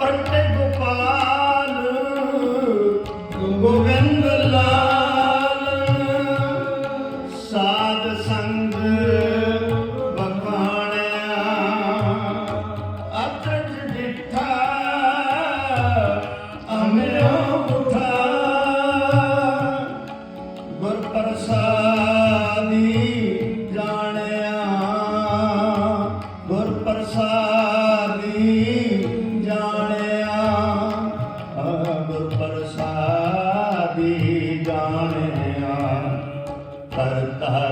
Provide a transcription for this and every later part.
परंपरे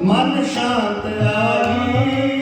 ਮਨ ਸ਼ਾਂਤ ਆਈ।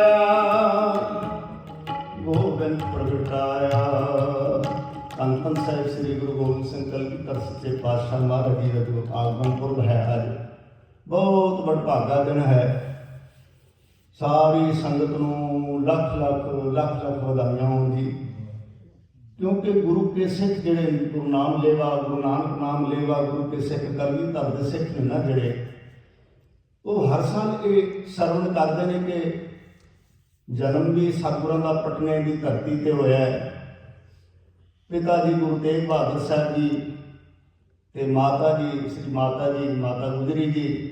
ਧੰਨ ਸਾਹਿਬ ਸ੍ਰੀ ਗੁਰੂ ਗੋਬਿੰਦ ਸਿੰਘ ਕਲਗੀਧਰ ਸੱਚੇ ਪਾਤਸ਼ਾਹ ਮਹਾਰਾਜ ਜੀ ਦਾ ਜੋ ਆਗਮਨ ਪੁਰਬ ਹੈ ਅੱਜ, ਬਹੁਤ ਵਡਭਾਗਾ ਦਿਨ ਹੈ। ਸਾਰੀ ਸੰਗਤ ਨੂੰ ਲੱਖ ਲੱਖ ਲੱਖ ਲੱਖ ਵਧਾਈਆਂ ਹੋਣ ਜੀ। ਕਿਉਂਕਿ ਗੁਰੂ ਕੇ ਸਿੱਖ ਜਿਹੜੇ ਗੁਰੂ ਨਾਮ ਲੇਵਾ, ਗੁਰੂ ਨਾਨਕ ਨਾਮ ਲੇਵਾ, ਗੁਰੂ ਕੇ ਸਿੱਖ ਕਲਗੀਧਰ ਦੇ ਸਿੱਖ ਨੇ ਨਾ ਜਿਹੜੇ, ਉਹ ਹਰ ਸਾਲ ਇਹ ਸਰਵਣ ਕਰਦੇ ਨੇ ਕਿ ਜਨਮ ਵੀ ਸਤਿਗੁਰਾਂ ਦਾ ਪਟਨੇ ਦੀ ਧਰਤੀ ਤੇ ਹੋਇਆ ਹੈ। ਪਿਤਾ ਜੀ ਗੁਰੂ ਤੇਗ ਬਹਾਦਰ ਸਾਹਿਬ ਜੀ ਤੇ ਮਾਤਾ ਜੀ ਸ੍ਰੀ ਮਾਤਾ ਜੀ ਮਾਤਾ ਗੁਜਰੀ ਜੀ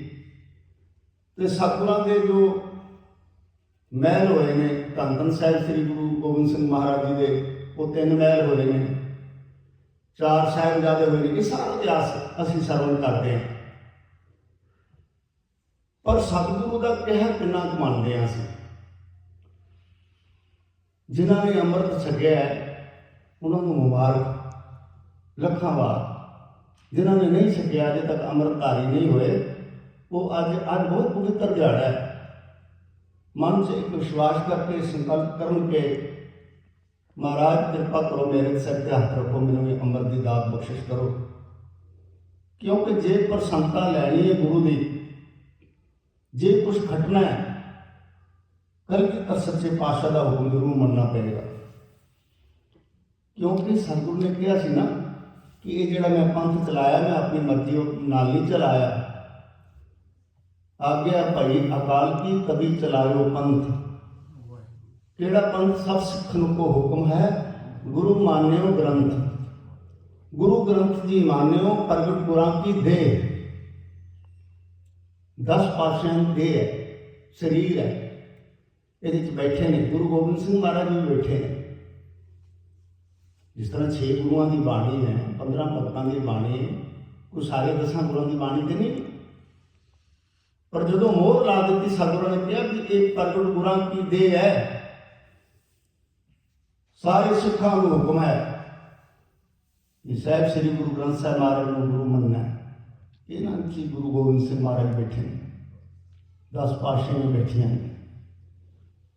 ਤੇ ਸਤਿਗੁਰਾਂ ਦੇ ਜੋ ਮਹਿਲ ਹੋਏ ਨੇ ਧੰਨ ਧੰਨ ਸਾਹਿਬ ਸ੍ਰੀ ਗੁਰੂ ਗੋਬਿੰਦ ਸਿੰਘ ਮਹਾਰਾਜ ਜੀ ਦੇ ਉਹ ਤਿੰਨ ਮਹਿਲ ਹੋਏ ਨੇ ਚਾਰ ਸਾਹਿਬਜ਼ਾਦੇ ਹੋਏ ਨੇ ਇਹ ਸਾਰਾ ਇਤਿਹਾਸ ਅਸੀਂ ਸਰਵਣ ਕਰਦੇ ਹਾਂ। ਪਰ ਸਤਿਗੁਰੂ ਦਾ ਕਹਿਰ ਕਿੰਨਾ ਕੁ ਮੰਨਦੇ ਹਾਂ ਅਸੀਂ? ਜਿਨ੍ਹਾਂ ਨੇ ਅੰਮ੍ਰਿਤ ਛਕਿਆ ਹੈ, ਉਹਨਾਂ ਨੂੰ ਮੁਬਾਰਕ। ਲੱਖਾਂ ਵਾਰ। ਜਿਨ੍ਹਾਂ ਨੇ ਨਹੀਂ ਛਕਿਆ, ਅਜੇ ਤੱਕ ਅੰਮ੍ਰਿਤਧਾਰੀ ਨਹੀਂ ਹੋਏ, ਉਹ ਅੱਜ ਅੱਜ ਬਹੁਤ ਪਵਿੱਤਰ ਦਿਹਾੜਾ ਹੈ। ਮਨ 'ਚ ਇੱਕ ਵਿਸ਼ਵਾਸ ਕਰਕੇ ਸੰਕਲਪ ਕਰਨ ਕੇ ਮਹਾਰਾਜ, ਕਿਰਪਾ ਕਰੋ ਮੇਰੇ ਸਿਰ ਤੇ ਹੱਥ ਰੱਖੋ, ਮੈਨੂੰ ਇਹ ਅੰਮ੍ਰਿਤ ਦੀ ਦਾਤ ਬਖਸ਼ਿਸ਼ ਕਰੋ। ਕਿਉਂਕਿ ਜੇ ਪ੍ਰਸੰਨਤਾ ਲੈਣੀ ਹੈ ਗੁਰੂ ਦੀ, ਜੇ ਕੁਝ ਘਟਣਾ ਹੈ ਕੱਲ ਕਿ ਸੱਚੇ ਪਾਤਸ਼ਾਹ ਦਾ ਹੁਕਮ ਜ਼ਰੂਰ ਮੰਨਣਾ ਪਏਗਾ। ਕਿਉਂਕਿ ਸਤਿਗੁਰੂ ਨੇ ਕਿਹਾ ਸੀ ਨਾ ਕਿ ਇਹ ਜਿਹੜਾ ਮੈਂ ਪੰਥ ਚਲਾਇਆ ਮੈਂ ਆਪਣੀ ਮਰਜ਼ੀ ਨਾਲ ਨਹੀਂ ਚਲਾਇਆ ਆਗਿਆ ਭਾਈ ਅਕਾਲ ਕੀ ਕभी ਚਲਾਇਓ ਪੰਥ ਕਿਹੜਾ ਪੰਥ ਸਭ ਸਿੱਖਨ ਕੋ ਹੁਕਮ ਹੈ ਗੁਰੂ ਮਾਨਿਓ ਗ੍ਰੰਥ ਗੁਰੂ ਗ੍ਰੰਥ ਜੀ ਮਾਨਿਓ ਪ੍ਰਗਟ ਗੁਰਾਂ ਕੀ ਦੇਹ 10% ਦੇਹ ਹੈ ਸਰੀਰ ਹੈ ਇਹਦੇ ਚ ਬੈਠੇ ਨੇ ਗੁਰੂ ਗੋਬਿੰਦ ਸਿੰਘ ਮਹਾਰਾਜ ਵੀ ਬੈਠੇ ਨੇ ਜਿਸ ਤਰ੍ਹਾਂ 6 ਗੁਰੂਆਂ ਦੀ ਬਾਣੀ ਹੈ 15 ਭਗਤਾਂ ਦੀ ਬਾਣੀ ਹੈ ਕੋਈ ਸਾਰੇ ਦਸਾਂ ਗੁਰੂਆਂ ਦੀ ਬਾਣੀ ਤੇ ਨਹੀਂ ਪਰ ਜਦੋਂ ਮੋਹਰ ਲਾ ਦਿੱਤੀ ਸਤਿਗੁਰਾਂ ਨੇ ਕਿਹਾ ਕਿ ਇਹ ਪ੍ਰਗਟ ਗੁਰਾਂ ਕੀ ਦੇਹ ਹੈ ਸਾਰੇ ਸਿੱਖਾਂ ਨੂੰ ਹੁਕਮ ਹੈ ਕਿ ਸਾਹਿਬ ਸ੍ਰੀ ਗੁਰੂ ਗ੍ਰੰਥ ਸਾਹਿਬ ਮਹਾਰਾਜ ਨੂੰ ਗੁਰੂ ਮੰਨਣਾ ਹੈ ਇਹਨਾਂ ਕੀ ਗੁਰੂ ਗੋਬਿੰਦ ਸਿੰਘ ਮਹਾਰਾਜ ਬੈਠੇ ਨੇ 10 ਪਾਤਸ਼ਾਹਾਂ ਬੈਠੀਆਂ ਨੇ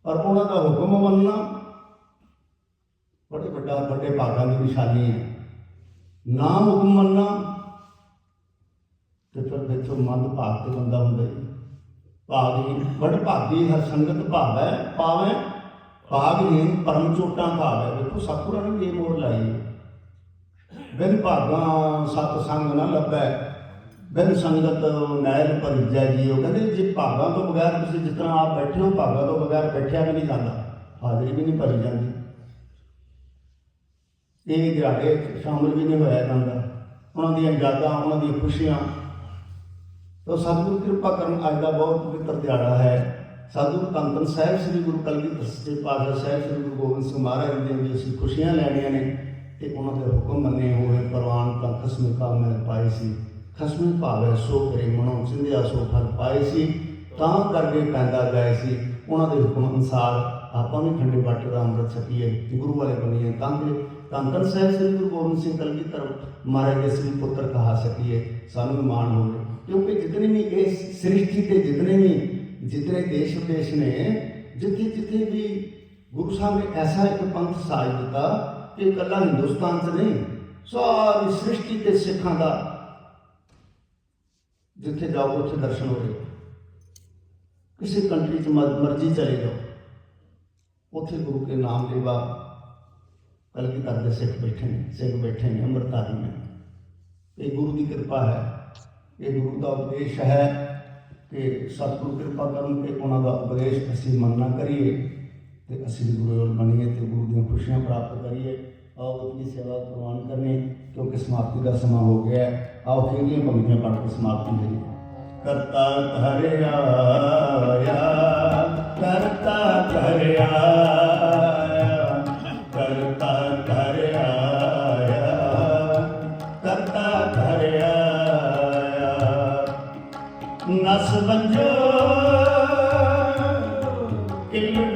ਪਰ ਉਹਨਾਂ ਦਾ ਹੁਕਮ ਮੰਨਣਾ ਬੜੇ ਵੱਡਾ ਵੱਡੇ ਭਾਗਾਂ ਦੀ ਨਿਸ਼ਾਨੀ ਹੈ। ਨਾ ਹੁਕਮ ਮੰਨਣਾ ਤੇ ਫਿਰ ਵਿੱਚੋਂ ਮੰਦ ਭਾਗ ਤੇ ਬੰਦਾ ਹੁੰਦਾ ਹੀ। ਭਾਗਹੀਨ ਬੜ ਭਾਗੀ ਹਰ ਸੰਗਤ ਭਾਵੈ ਪਾਵੈ ਭਾਗਹੀਨ ਪਰਮ ਚੋਟਾਂ ਭਾਵੈ ਦੇਖੋ, ਸਤਿਗੁਰਾਂ ਨੇ ਵੀ ਇਹ ਮੋੜ ਲਾਈ ਬਿਨ ਭਾਗਾਂ ਸਤ ਸੰਗ ਨਾ ਲੱਭੈ, ਬਿਨ ਸੰਗਤ ਨੈਲ ਭਰਿਜੈ ਉਹ ਕਹਿੰਦੇ ਜੇ ਭਾਗਾਂ ਤੋਂ ਬਗੈਰ ਤੁਸੀਂ ਜਿਸ ਤਰ੍ਹਾਂ ਆਪ ਬੈਠੇ ਹੋ, ਭਾਗਾਂ ਤੋਂ ਬਗੈਰ ਬੈਠਿਆ ਵੀ ਨਹੀਂ ਜਾਂਦਾ। ਹਾਜ਼ਰੀ ਵੀ ਨਹੀਂ ਭਰੀ ਜਾਂਦੀ। ਇਹ ਦਿਹਾੜੇ 'ਚ ਸ਼ਾਮਲ ਵੀ ਨਹੀਂ ਹੋਇਆ ਜਾਂਦਾ ਉਹਨਾਂ ਦੀਆਂ ਯਾਦਾਂ, ਉਹਨਾਂ ਦੀਆਂ ਖੁਸ਼ੀਆਂ। ਤਾਂ ਸਤਿਗੁਰੂ ਕਿਰਪਾ ਕਰਨ ਅੱਜ ਦਾ ਬਹੁਤ ਪਵਿੱਤਰ ਦਿਹਾੜਾ ਹੈ। ਸਤਿਗੁਰੂ ਧੰਨ ਸਾਹਿਬ ਸ੍ਰੀ ਗੁਰੂ ਕਲਗੀਧਰ ਸੱਚੇ ਪਾਤਸ਼ਾਹ ਸਾਹਿਬ ਸ੍ਰੀ ਗੁਰੂ ਗੋਬਿੰਦ ਸਿੰਘ ਮਹਾਰਾਜ ਜੀ ਵੀ ਅਸੀਂ ਖੁਸ਼ੀਆਂ ਲੈਣੀਆਂ ਨੇ ਤੇ ਉਹਨਾਂ ਦੇ ਹੁਕਮ ਮੰਨੇ ਹੋਏ ਪ੍ਰਵਾਨ ਤਾਂ ਖਸਮ ਕਾ ਮੈਂ ਪਾਈ ਸੀ। ਖਸਮ ਭਾਵੇ ਸੋ ਕਰੇ ਮਨੋਂ ਸਿੰਧਿਆ ਸੋ ਫਲ ਪਾਏ ਸੀ। ਤਾਂ ਕਰਕੇ ਪੈਂਦਾ ਗਏ ਸੀ। ਉਹਨਾਂ ਦੇ ਹੁਕਮ ਅਨੁਸਾਰ ਆਪਾਂ ਵੀ ਖੰਡੇ ਬਾਟੇ ਦਾ ਅੰਮ੍ਰਿਤ ਛਕੀਏ, ਗੁਰੂ ਵਾਲੇ ਬਣੀਏ ਤਾਂ ਕਿ ਧੰਨ ਧੰਨ ਸਾਹਿਬ ਸ੍ਰੀ ਗੁਰੂ ਗੋਬਿੰਦ ਸਿੰਘ ਕਲਗੀਧਰ ਮਹਾਰਾਜ ਦੇ ਅਸੀਂ ਪੁੱਤਰ ਕਹਾ ਸਕੀਏ, ਸਾਨੂੰ ਵੀ ਮਾਣ ਹੋਵੇ। ਕਿਉਂਕਿ ਜਿਤਨੇ ਵੀ ਇਸ ਸ੍ਰਿਸ਼ਟੀ ਤੇ ਜਿਤਨੇ ਵੀ ਜਿਤਨੇ ਦੇਸ਼ ਵਿਦੇਸ਼ ਨੇ, ਜਿੱਥੇ ਜਿੱਥੇ ਵੀ ਗੁਰੂ ਸਾਹਿਬ ਨੇ ਐਸਾ ਇੱਕ ਪੰਥ ਸਾਜ ਦਿੱਤਾ ਕਿ ਇਕੱਲਾ ਹਿੰਦੁਸਤਾਨ 'ਚ ਨਹੀਂ, ਸਾਰੀ ਸ੍ਰਿਸ਼ਟੀ ਤੇ ਸਿੱਖਾਂ ਦਾ ਜਿੱਥੇ ਜਾਓ ਉੱਥੇ ਦਰਸ਼ਨ ਹੋਵੇ ਕਿਸੇ ਕੰਟਰੀ 'ਚ ਮਰ- ਮਰਜ਼ੀ ਚਲੇ ਜਾਓ ਉੱਥੇ ਗੁਰੂ ਕੇ ਨਾਮ ਲੇਵਾ ਕਲਗੀਧਰ ਦੇ ਸਿੱਖ ਬੈਠੇ ਨੇ ਸਿੱਖ ਬੈਠੇ ਨੇ ਅੰਮ੍ਰਿਤਧਾਰੀ ਨੇ ਇਹ ਗੁਰੂ ਦੀ ਕਿਰਪਾ ਹੈ ਇਹ ਗੁਰੂ ਦਾ ਉਪਦੇਸ਼ ਹੈ ਕਿ ਸਤਿਗੁਰੂ ਕਿਰਪਾ ਕਰਨ ਤੇ ਉਹਨਾਂ ਦਾ ਉਪਦੇਸ਼ ਅਸੀਂ ਮੰਨਣਾ ਕਰੀਏ ਤੇ ਅਸੀਂ ਵੀ ਗੁਰੂ ਵੱਲ ਬਣੀਏ ਤੇ ਗੁਰੂ ਦੀਆਂ ਖੁਸ਼ੀਆਂ ਪ੍ਰਾਪਤ ਕਰੀਏ ਆਓ ਆਪਣੀ ਸੇਵਾ ਪ੍ਰਵਾਨ ਕਰਨੀ ਕਿਉਂਕਿ ਸਮਾਪਤੀ ਦਾ ਸਮਾਂ ਹੋ ਗਿਆ ਹੈ ਆਓ ਖੇਲੀਆਂ ਪੰਕਤੀਆਂ ਪੜ੍ਹ ਕੇ ਸਮਾਪਤੀ ਕਰੀਏ ਕਰਤਾ ਘਰ ਆਇਆ ਕਰਤਾ ਘਰ ਆਇਆ ਕਰਤਾ ਘਰ ਆਇਆ ਕਰਤਾ ਘਰ ਆਇਆ ਨਸ ਬੰਜੋ ਕਿਲ